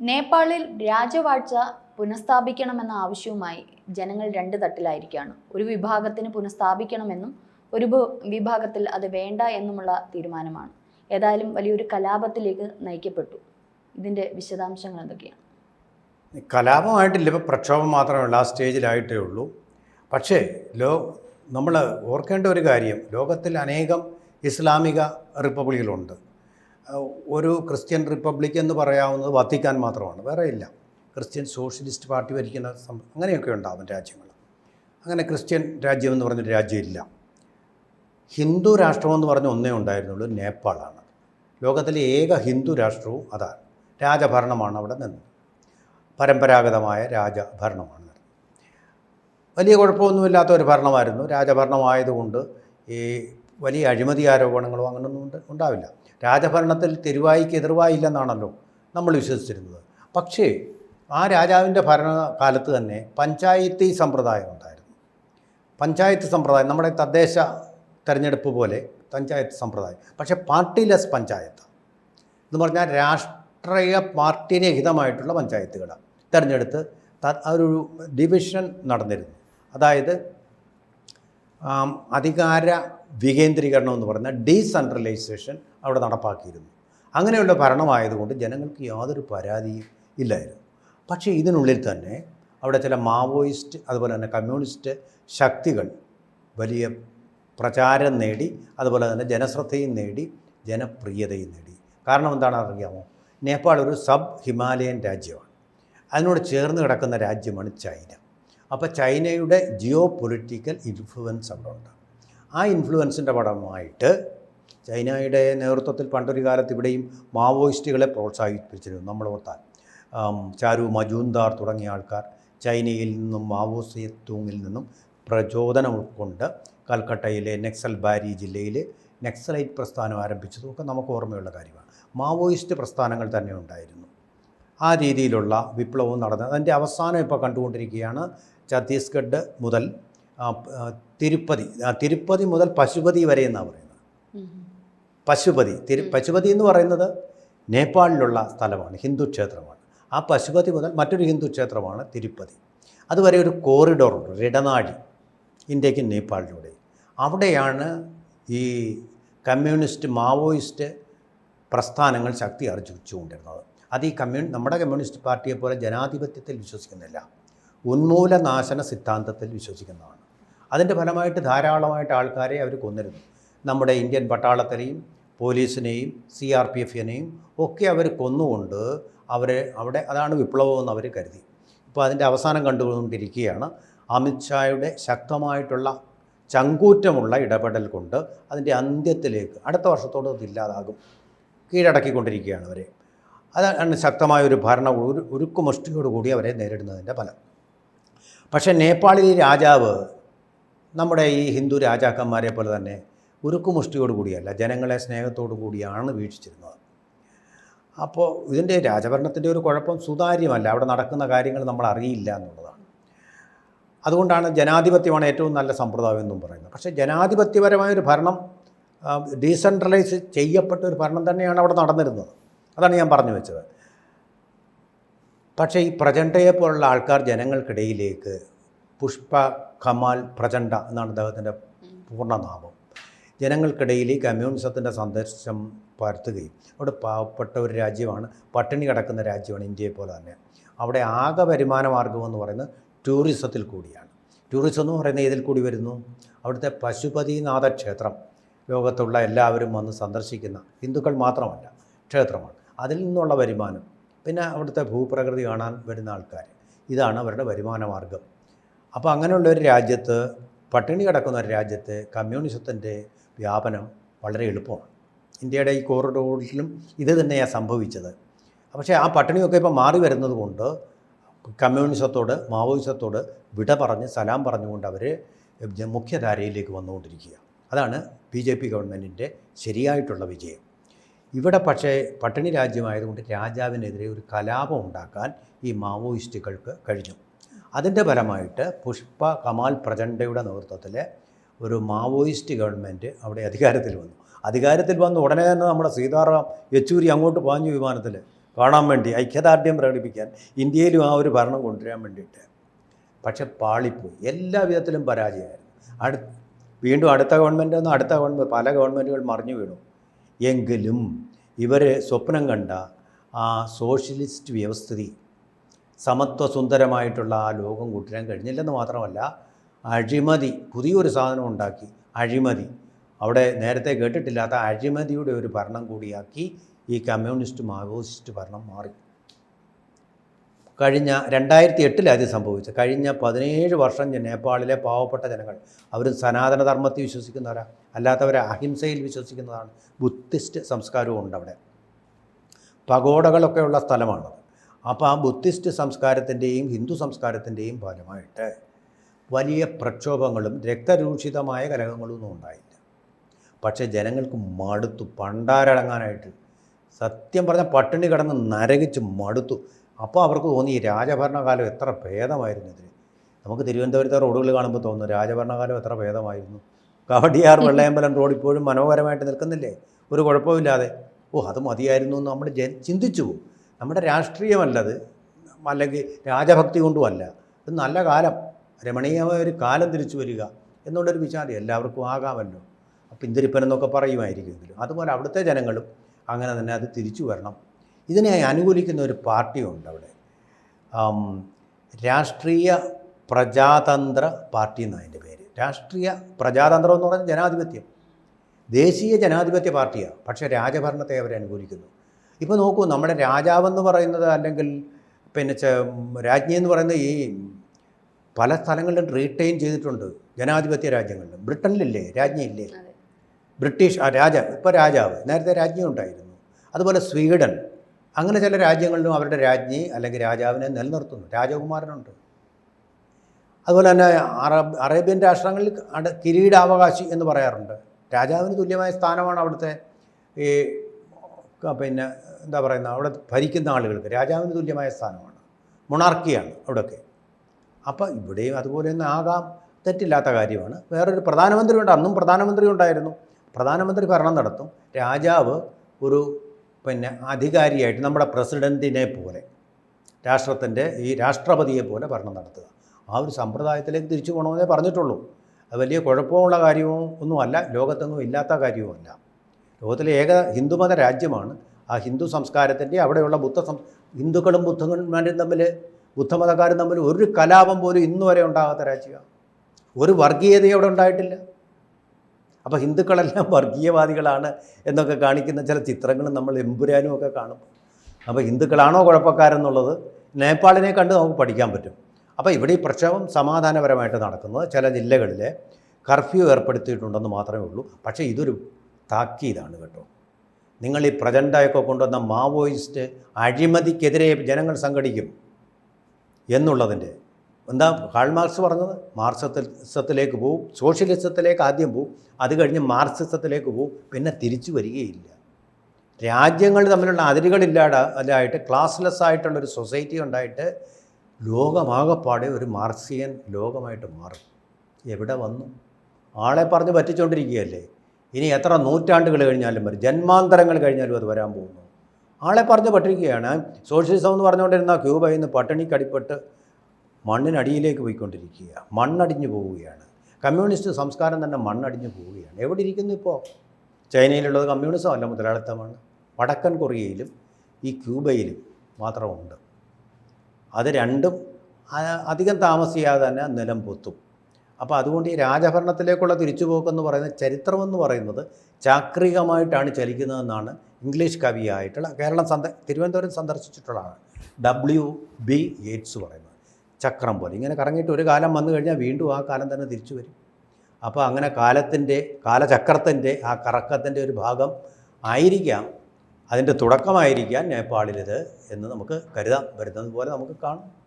നേപ്പാളിൽ രാജവാഴ്ച പുനഃസ്ഥാപിക്കണമെന്ന ആവശ്യവുമായി ജനങ്ങൾ രണ്ട് തട്ടിലായിരിക്കുകയാണ് ഒരു വിഭാഗത്തിന് പുനഃസ്ഥാപിക്കണമെന്നും ഒരു വിഭാഗത്തിൽ അത് വേണ്ട എന്നുമുള്ള തീരുമാനമാണ്. ഏതായാലും വലിയൊരു കലാപത്തിലേക്ക് നയിക്കപ്പെട്ടു. ഇതിന്റെ വിശദാംശങ്ങൾ എന്തൊക്കെയാണ്? കലാപമായിട്ടില്ല. ഇപ്പോൾ പ്രക്ഷോഭം മാത്രമേ ആ സ്റ്റേജിലായിട്ടേ ഉള്ളൂ. പക്ഷേ ലോ നമ്മൾ ഓർക്കേണ്ട ഒരു കാര്യം ലോകത്തിൽ അനേകം ഇസ്ലാമിക റിപ്പബ്ലിക്കുകളുണ്ട്. ഒരു ക്രിസ്ത്യൻ റിപ്പബ്ലിക് എന്ന് പറയാവുന്നത് വത്തിക്കാൻ മാത്രമാണ്. വേറെ ഇല്ല. ക്രിസ്ത്യൻ സോഷ്യലിസ്റ്റ് പാർട്ടി ഭരിക്കുന്ന അങ്ങനെയൊക്കെ ഉണ്ടാവും രാജ്യങ്ങൾ അങ്ങനെ ക്രിസ്ത്യൻ രാജ്യം എന്ന് പറഞ്ഞൊരു രാജ്യമില്ല ഹിന്ദു രാഷ്ട്രമെന്ന് പറഞ്ഞ ഒന്നേ ഉണ്ടായിരുന്നുള്ളൂ നേപ്പാളാണ്. ലോകത്തിലെ ഏക ഹിന്ദു രാഷ്ട്രവും അതാണ്. രാജഭരണമാണ് അവിടെ നിന്നത്. പരമ്പരാഗതമായ രാജഭരണമാണ് വലിയ കുഴപ്പമൊന്നുമില്ലാത്ത ഒരു ഭരണമായിരുന്നു. രാജഭരണമായതുകൊണ്ട് ഈ വലിയ അഴിമതി ആരോപണങ്ങളോ അങ്ങനെയൊന്നും ഉണ്ട് ഉണ്ടാവില്ല. രാജഭരണത്തിൽ തെരുവായിക്ക് എതിർവായില്ലെന്നാണല്ലോ നമ്മൾ വിശ്വസിച്ചിരുന്നത്. പക്ഷേ ആ രാജാവിന്റെ ഭരണകാലത്ത് തന്നെ പഞ്ചായത്തി സമ്പ്രദായം ഉണ്ടായിരുന്നു. പഞ്ചായത്ത് സമ്പ്രദായം നമ്മുടെ തദ്ദേശ തെരഞ്ഞെടുപ്പ് പോലെ പഞ്ചായത്ത് സമ്പ്രദായം. പക്ഷേ പാർട്ടിലെസ് പഞ്ചായത്ത് എന്ന് പറഞ്ഞാൽ രാഷ്ട്രീയ പാർട്ടിന് ഹിതമായിട്ടുള്ള പഞ്ചായത്തുകളാണ്. തിരഞ്ഞെടുത്ത് ഒരു ഡിവിഷൻ നടന്നിരുന്നു. അതായത് അധികാര വികേന്ദ്രീകരണം എന്ന് പറയുന്ന ഡീസെൻട്രലൈസേഷൻ അവിടെ നടപ്പാക്കിയിരുന്നു. അങ്ങനെയുള്ള ഭരണമായതുകൊണ്ട് ജനങ്ങൾക്ക് യാതൊരു പരാതിയും ഇല്ലായിരുന്നു. പക്ഷേ ഇതിനുള്ളിൽ തന്നെ അവിടെ ചില മാവോയിസ്റ്റ് അതുപോലെ തന്നെ കമ്മ്യൂണിസ്റ്റ് ശക്തികൾ വലിയ പ്രചാരം നേടി അതുപോലെ തന്നെ ജനശ്രദ്ധയും നേടി ജനപ്രിയതയും നേടി. കാരണം എന്താണ് അറിയാമോ? നേപ്പാൾ ഒരു സബ് ഹിമാലയൻ രാജ്യമാണ്. അതിനോട് ചേർന്ന് കിടക്കുന്ന രാജ്യമാണ് ചൈന. അപ്പോൾ ചൈനയുടെ ജിയോ പൊളിറ്റിക്കൽ ഇൻഫ്ലുവൻസ് അവിടെ ഉണ്ട്. ആ ഇൻഫ്ലുവൻസിന്റെ പടമായിട്ട് ചൈനയുടെ നേതൃത്വത്തിൽ പണ്ടൊരു കാലത്ത് ഇവിടെയും മാവോയിസ്റ്റുകളെ പ്രോത്സാഹിപ്പിച്ചിരുന്നു. നമ്മൾ ഓർത്താൽ ചാരു മജൂന്ദാർ തുടങ്ങിയ ആൾക്കാർ ചൈനയിൽ നിന്നും മാവോ നിന്നും പ്രചോദനം ഉൾക്കൊണ്ട് കൽക്കട്ടയിലെ നെക്സൽ ബാരി ജില്ലയിൽ നെക്സലൈറ്റ് പ്രസ്ഥാനം ആരംഭിച്ചതും ഒക്കെ നമുക്ക് ഓർമ്മയുള്ള കാര്യമാണ്. മാവോയിസ്റ്റ് പ്രസ്ഥാനങ്ങൾ തന്നെ ഉണ്ടായിരുന്നു. ആ രീതിയിലുള്ള വിപ്ലവവും നടന്നത്. അതിന്റെ അവസാനം ഇപ്പോൾ കണ്ടുകൊണ്ടിരിക്കുകയാണ് ഛത്തീസ്ഗഡ് മുതൽ തിരുപ്പതി. ആ, തിരുപ്പതി മുതൽ പശുപതി വരെ എന്നാണ് പറയുന്നത്? പശുപതി. തിരു പശുപതി എന്ന് പറയുന്നത് നേപ്പാളിലുള്ള സ്ഥലമാണ് ഹിന്ദു ക്ഷേത്രമാണ്. ആ പശുപതി മുതൽ മറ്റൊരു ഹിന്ദു ക്ഷേത്രമാണ് തിരുപ്പതി. അതുവരെ ഒരു കോറിഡോറുണ്ട് ഒരു ഇടനാഴി ഇന്ത്യക്കും നേപ്പാളിലൂടെ. അവിടെയാണ് ഈ കമ്മ്യൂണിസ്റ്റ് മാവോയിസ്റ്റ് പ്രസ്ഥാനങ്ങൾ ശക്തി ആർജിച്ചുകൊണ്ടിരുന്നത് അത് ഈ കമ്മ്യൂ നമ്മുടെ കമ്മ്യൂണിസ്റ്റ് പാർട്ടിയെ പോലെ ജനാധിപത്യത്തിൽ വിശ്വസിക്കുന്നില്ല. ഉന്മൂലനാശന സിദ്ധാന്തത്തിൽ വിശ്വസിക്കുന്നതാണ്. അതിന്റെ ഫലമായിട്ട് ധാരാളമായിട്ട് ആൾക്കാരെ അവർ കൊന്നിരുന്നു. നമ്മുടെ ഇന്ത്യൻ പട്ടാളത്തിനെയും പോലീസിനെയും സി ആർ പി എഫിനെയും ഒക്കെ അവർ കൊന്നുകൊണ്ട് അവരെ അവിടെ അതാണ് വിപ്ലവമെന്ന് അവർ കരുതി. ഇപ്പോൾ അതിന്റെ അവസാനം കണ്ടുകൊണ്ടിരിക്കുകയാണ് അമിത്ഷായുടെ ശക്തമായിട്ടുള്ള ചങ്കൂറ്റമുള്ള ഇടപെടൽ കൊണ്ട് അതിന്റെ അന്ത്യത്തിലേക്ക് അടുത്ത വർഷത്തോട് അത് ഇല്ലാതാകും കീഴടക്കിക്കൊണ്ടിരിക്കുകയാണ് അവരെ. അതാണ് ശക്തമായ ഒരു ഭരണ ഒരു ഉരുക്കുമുഷ്ടിയോടുകൂടി അവരെ നേരിടുന്നതിന്റെ ഫലം. പക്ഷേ നേപ്പാളിലെ രാജാവ് നമ്മുടെ ഈ ഹിന്ദു രാജാക്കന്മാരെ പോലെ തന്നെ ഉരുക്കുമുഷ്ടിയോട് കൂടിയല്ല ജനങ്ങളെ സ്നേഹത്തോടു കൂടിയാണ് വീക്ഷിച്ചിരുന്നത്. അപ്പോൾ ഇതിന്റെ രാജഭരണത്തിന്റെ ഒരു കുഴപ്പം സുതാര്യമല്ല. അവിടെ നടക്കുന്ന കാര്യങ്ങൾ നമ്മൾ അറിയില്ല എന്നുള്ളതാണ്. അതുകൊണ്ടാണ് ജനാധിപത്യമാണ് ഏറ്റവും നല്ല സമ്പ്രദായം എന്നും പറയുന്നത്. പക്ഷേ ജനാധിപത്യപരമായ ഒരു ഭരണം ഡീസെൻട്രലൈസ് ചെയ്യപ്പെട്ട ഒരു ഭരണം തന്നെയാണ് അവിടെ നടന്നിരുന്നത്. അതാണ് ഞാൻ പറഞ്ഞു വെച്ചത്. പക്ഷേ ഈ പ്രചണ്ഡയെ പോലുള്ള ആൾക്കാർ ജനങ്ങൾക്കിടയിലേക്ക് പുഷ്പ കമാൽ പ്രചണ്ഡ എന്നാണ് അദ്ദേഹത്തിന്റെ പൂർണനാമം. ജനങ്ങൾക്കിടയിൽ ഈ കമ്മ്യൂണിസത്തിന്റെ സന്ദേശം പരത്തുകയും അവിടെ പാവപ്പെട്ട ഒരു രാജ്യമാണ് പട്ടിണി കിടക്കുന്ന രാജ്യമാണ് ഇന്ത്യയെ പോലെ തന്നെ. അവിടെ ആകെ വരുമാന മാർഗം എന്ന് പറയുന്നത് ടൂറിസത്തിൽ കൂടിയാണ്. ടൂറിസം എന്ന് പറയുന്നത് ഇതിൽ കൂടി വരുന്നു? അവിടുത്തെ പശുപതിനാഥ ക്ഷേത്രം ലോകത്തുള്ള എല്ലാവരും വന്ന് സന്ദർശിക്കുന്ന ഹിന്ദുക്കൾ മാത്രമല്ല ക്ഷേത്രമാണ്. അതിൽ നിന്നുള്ള വരുമാനം പിന്നെ അവിടുത്തെ ഭൂപ്രകൃതി കാണാൻ വരുന്ന ആൾക്കാർ ഇതാണ് അവരുടെ വരുമാന മാർഗം അപ്പോൾ അങ്ങനെയുള്ള ഒരു രാജ്യത്ത് പട്ടിണി കിടക്കുന്ന ഒരു രാജ്യത്ത് കമ്മ്യൂണിസത്തിന്റെ വ്യാപനം വളരെ എളുപ്പമാണ്. ഇന്ത്യയുടെ ഈ കോറിഡോറിലും ഇത് തന്നെയാണ് സംഭവിച്ചത്. പക്ഷേ ആ പട്ടിണിയൊക്കെ ഇപ്പോൾ മാറി വരുന്നത് കൊണ്ട് കമ്മ്യൂണിസത്തോട് മാവോയിസത്തോട് വിട പറഞ്ഞ് സലാം പറഞ്ഞുകൊണ്ട് അവർ മുഖ്യധാരയിലേക്ക് വന്നുകൊണ്ടിരിക്കുക അതാണ് ബി ജെ പി ഗവൺമെന്റിന്റെ ശരിയായിട്ടുള്ള വിജയം. ഇവിടെ പക്ഷേ പട്ടിണി രാജ്യമായതുകൊണ്ട് രാജാവിനെതിരെ ഒരു കലാപം ഉണ്ടാക്കാൻ ഈ മാവോയിസ്റ്റുകൾക്ക് കഴിഞ്ഞു. അതിന്റെ ഫലമായിട്ട് പുഷ്പ കമാൽ പ്രചണ്ഡയുടെ നേതൃത്വത്തിൽ ഒരു മാവോയിസ്റ്റ് ഗവൺമെന്റ് അവിടെ അധികാരത്തിൽ വന്നു. അധികാരത്തിൽ വന്ന് ഉടനെ തന്നെ നമ്മുടെ സീതാറാം യെച്ചൂരി അങ്ങോട്ട് പാഞ്ഞു വിമാനത്തിൽ കാണാൻ വേണ്ടി ഐക്യദാർഢ്യം പ്രകടിപ്പിക്കാൻ ഇന്ത്യയിലും ആ ഒരു ഭരണം കൊണ്ടുവരാൻ വേണ്ടിയിട്ട്. പക്ഷെ പാളിപ്പോയി. എല്ലാ വിധത്തിലും പരാജയമായിരുന്നു. അടു വീണ്ടും അടുത്ത ഗവൺമെന്റ് ഒന്നും അടുത്ത ഗവൺമെന്റ് പല ഗവൺമെന്റുകൾ മറിഞ്ഞു വീണു. എങ്കിലും ഇവർ സ്വപ്നം കണ്ട ആ സോഷ്യലിസ്റ്റ് വ്യവസ്ഥിതി സമത്വ സുന്ദരമായിട്ടുള്ള ആ ലോകം കൂട്ടിരാൻ കഴിഞ്ഞില്ലെന്ന് മാത്രമല്ല അഴിമതി പുതിയൊരു സാധനം ഉണ്ടാക്കി അഴിമതി. അവിടെ നേരത്തെ കേട്ടിട്ടില്ലാത്ത അഴിമതിയുടെ ഒരു ഭരണം കൂടിയാക്കി ഈ കമ്മ്യൂണിസ്റ്റ് മാവോയിസ്റ്റ് ഭരണം മാറി. കഴിഞ്ഞ രണ്ടായിരത്തി എട്ടിൽ ഇത് സംഭവിച്ചത്. കഴിഞ്ഞ പതിനേഴ് വർഷം നേപ്പാളിലെ പാവപ്പെട്ട ജനങ്ങൾ. അവർ സനാതനധർമ്മത്തിൽ വിശ്വസിക്കുന്നവരാ. അല്ലാത്തവരെ അഹിംസയിൽ വിശ്വസിക്കുന്നതാണ് ബുദ്ധിസ്റ്റ് സംസ്കാരവും ഉണ്ട് അവിടെ പകോടകളൊക്കെയുള്ള ഉള്ള സ്ഥലമാണത് അപ്പോൾ ആ ബുദ്ധിസ്റ്റ് സംസ്കാരത്തിന്റെയും ഹിന്ദു സംസ്കാരത്തിന്റെയും ഫലമായിട്ട് വലിയ പ്രക്ഷോഭങ്ങളും രക്തരൂക്ഷിതമായ കലഹങ്ങളൊന്നും ഉണ്ടായില്ല. പക്ഷേ ജനങ്ങൾക്ക് മടുത്തു. പണ്ടാരടങ്ങാനായിട്ട് സത്യം പറഞ്ഞാൽ പട്ടിണി കിടന്ന് നരകിച്ച് മടുത്തു. അപ്പോൾ അവർക്ക് തോന്നി ഈ രാജഭരണകാലം എത്ര ഭേദമായിരുന്നു ഇതിന്. നമുക്ക് തിരുവനന്തപുരത്തെ റോഡുകൾ കാണുമ്പോൾ തോന്നുന്നു രാജഭരണകാലം എത്ര ഭേദമായിരുന്നു. കവടിയാർ വെള്ളയമ്പലം റോഡ് ഇപ്പോഴും മനോഹരമായിട്ട് നിൽക്കുന്നില്ലേ? ഒരു കുഴപ്പമില്ലാതെ ഓ അത് മതിയായിരുന്നു എന്ന് നമ്മൾ ചിന്തിച്ചു പോകും നമ്മുടെ രാഷ്ട്രീയമല്ലത് അല്ലെങ്കിൽ രാജഭക്തി കൊണ്ടുമല്ല. ഇത് നല്ല കാലം. രമണീയമായ ഒരു കാലം തിരിച്ചു വരിക എന്നുള്ളൊരു വിചാരം എല്ലാവർക്കും ആകാമല്ലോ. പിന്തിരിപ്പൻ എന്നൊക്കെ പറയുമായിരിക്കുമെങ്കിലും അതുപോലെ അവിടുത്തെ ജനങ്ങളും അങ്ങനെ തന്നെ അത് തിരിച്ചു വരണം. ഇതിനെ അനുകൂലിക്കുന്ന ഒരു പാർട്ടിയുണ്ട് അവിടെ. രാഷ്ട്രീയ പ്രജാതന്ത്ര പാർട്ടി എന്നാണ് അതിന്റെ പേര്. രാഷ്ട്രീയ പ്രജാതന്ത്രം എന്ന് പറഞ്ഞാൽ ജനാധിപത്യം. ദേശീയ ജനാധിപത്യ പാർട്ടിയാണ്. പക്ഷേ രാജഭരണത്തെ അവർ അനുകൂലിക്കുന്നു. ഇപ്പോൾ നോക്കൂ നമ്മുടെ രാജാവെന്ന് പറയുന്നത് അല്ലെങ്കിൽ പിന്നെ ചെ- രാജ്ഞി എന്ന് പറയുന്നത് ഈ പല സ്ഥലങ്ങളിലും റീറ്റെയിൻ ചെയ്തിട്ടുണ്ട്. ജനാധിപത്യ രാജ്യങ്ങളിൽ ബ്രിട്ടനിലില്ലേ? രാജ്ഞിയില്ലേ. ബ്രിട്ടീഷ് ആ രാജ ഇപ്പോൾ രാജാവ്. നേരത്തെ രാജ്ഞി ഉണ്ടായിരുന്നു. അതുപോലെ സ്വീഡൻ. അങ്ങനെ ചില രാജ്യങ്ങളിലും അവരുടെ രാജ്ഞി അല്ലെങ്കിൽ രാജാവിനെ നിലനിർത്തുന്നു. രാജകുമാരനുണ്ട്. അതുപോലെ തന്നെ അറബ് അറേബ്യൻ രാഷ്ട്രങ്ങളിൽ അട കിരീടാവകാശി എന്ന് പറയാറുണ്ട്. രാജാവിന് തുല്യമായ സ്ഥാനമാണ് അവിടുത്തെ ഈ പിന്നെ എന്താ പറയുന്ന അവിടെ ഭരിക്കുന്ന ആളുകൾക്ക് രാജാവിന് തുല്യമായ സ്ഥാനമാണ്. മൊണാർക്കിയാണ് അവിടെയൊക്കെ അപ്പോൾ ഇവിടെയും അതുപോലെ തന്നെ ആകാം. തെറ്റില്ലാത്ത കാര്യമാണ്. വേറൊരു പ്രധാനമന്ത്രി ഉണ്ട് അന്നും പ്രധാനമന്ത്രി ഉണ്ടായിരുന്നു പ്രധാനമന്ത്രി ഭരണം നടത്തും. രാജാവ് ഒരു പിന്നെ അധികാരിയായിട്ട് നമ്മുടെ പ്രസിഡന്റിനെ പോലെ രാഷ്ട്രത്തിന്റെ ഈ രാഷ്ട്രപതിയെ പോലെ ഭരണം നടത്തുക. ആ ഒരു സമ്പ്രദായത്തിലേക്ക് തിരിച്ചു പോകണമെന്നേ പറഞ്ഞിട്ടുള്ളൂ. അത് വലിയ കുഴപ്പമുള്ള കാര്യവും ഒന്നുമല്ല. ലോകത്തൊന്നും ഇല്ലാത്ത കാര്യവുമല്ല. ലോകത്തിലെ ഏക ഹിന്ദുമത രാജ്യമാണ്. ആ ഹിന്ദു സംസ്കാരത്തിന്റെ അവിടെയുള്ള ബുദ്ധ സം ഹിന്ദുക്കളും ബുദ്ധന്മാരും തമ്മിൽ ബുദ്ധമതക്കാരും തമ്മിൽ ഒരു കലാപം പോലും ഇന്നു വരെ ഉണ്ടാകാത്ത രാജ്യമാണ്. ഒരു വർഗീയതയും അവിടെ ഉണ്ടായിട്ടില്ല. അപ്പോൾ ഹിന്ദുക്കളെല്ലാം വർഗീയവാദികളാണ് എന്നൊക്കെ കാണിക്കുന്ന ചില ചിത്രങ്ങൾ നമ്മൾ എമ്പുരാനും ഒക്കെ കാണും. അപ്പോൾ ഹിന്ദുക്കളാണോ കുഴപ്പക്കാരെന്നുള്ളത് നേപ്പാളിനെ കണ്ട് നമുക്ക് പഠിക്കാൻ പറ്റും. അപ്പോൾ ഇവിടെ ഈ പ്രക്ഷോഭം സമാധാനപരമായിട്ട് നടക്കുന്നത് ചില ജില്ലകളിൽ കർഫ്യൂ ഏർപ്പെടുത്തിയിട്ടുണ്ടെന്ന് മാത്രമേ ഉള്ളൂ. പക്ഷേ ഇതൊരു താക്കീതാണ് കേട്ടോ. നിങ്ങൾ ഈ പ്രചണ്ടയൊക്കെ കൊണ്ടുവന്ന മാവോയിസ്റ്റ് അഴിമതിക്കെതിരെ ജനങ്ങൾ സംഘടിക്കും എന്നുള്ളതിന്റെ എന്താ കാൾ മാർക്സ് പറഞ്ഞത്? മാർക്സിസത്തിലേക്ക് പോവും സോഷ്യലിസത്തിലേക്ക് ആദ്യം പോവും അത് കഴിഞ്ഞ് മാർക്സിസത്തിലേക്ക് പോവും പിന്നെ തിരിച്ചു വരികയില്ല. രാജ്യങ്ങൾ തമ്മിലുള്ള അതിരുകളില്ലാതെ അതിലായിട്ട് ക്ലാസ്ലെസ് ആയിട്ടുള്ളൊരു സൊസൈറ്റി ഉണ്ടായിട്ട് ലോകമാകപ്പാടെ ഒരു മാർക്സിയൻ ലോകമായിട്ട് മാറും. എവിടെ വന്നു? ആളെ പറഞ്ഞ് പറ്റിച്ചുകൊണ്ടിരിക്കുകയല്ലേ ഇനി എത്ര നൂറ്റാണ്ടുകൾ കഴിഞ്ഞാലും വരും? ജന്മാന്തരങ്ങൾ കഴിഞ്ഞാലും അത് വരാൻ പോകുന്നു. ആളെ പറഞ്ഞ് പട്ടിരിക്കുകയാണ് സോഷ്യലിസം എന്ന് പറഞ്ഞുകൊണ്ടിരുന്ന ക്യൂബയിൽ നിന്ന് പട്ടിണിക്കടിപ്പെട്ട് മണ്ണിനടിയിലേക്ക് പോയിക്കൊണ്ടിരിക്കുക. മണ്ണടിഞ്ഞു പോവുകയാണ്. കമ്മ്യൂണിസ്റ്റ് സംസ്കാരം തന്നെ മണ്ണടിഞ്ഞു പോവുകയാണ്. എവിടെ ഇരിക്കുന്നു ഇപ്പോൾ? ചൈനയിലുള്ളത് കമ്മ്യൂണിസം അല്ല മുതലാളിത്തമാണ്. വടക്കൻ കൊറിയയിലും ഈ ക്യൂബയിലും മാത്രമുണ്ട്. അത് രണ്ടും അധികം താമസിയാതെ തന്നെ നിലം പൊത്തും. അപ്പോൾ അതുകൊണ്ട് ഈ രാജഭരണത്തിലേക്കുള്ള തിരിച്ചുപോക്കെന്ന് പറയുന്ന ചരിത്രമെന്ന് പറയുന്നത് ചാക്രികമായിട്ടാണ് ചലിക്കുന്നതെന്നാണ് ഇംഗ്ലീഷ് കവിയായിട്ടുള്ള കേരളം സന്ദ തിരുവനന്തപുരം സന്ദർശിച്ചിട്ടുള്ളതാണ് ഡബ്ല്യു ബി യേറ്റ്സ് പറയുന്നത്. ചക്രം പോലെ. ഇങ്ങനെ കറങ്ങിയിട്ട് ഒരു കാലം വന്നു കഴിഞ്ഞാൽ വീണ്ടും ആ കാലം തന്നെ തിരിച്ചു വരും. അപ്പോൾ അങ്ങനെ കാലത്തിന്റെ കാലചക്രത്തിന്റെ ആ കറക്കത്തിന്റെ ഒരു ഭാഗം ആയിരിക്കാം. അതിന്റെ തുടക്കമായിരിക്കാം നേപ്പാളിലിത് എന്ന് നമുക്ക് കരുതാം. വരുന്നത് പോലെ നമുക്ക് കാണും.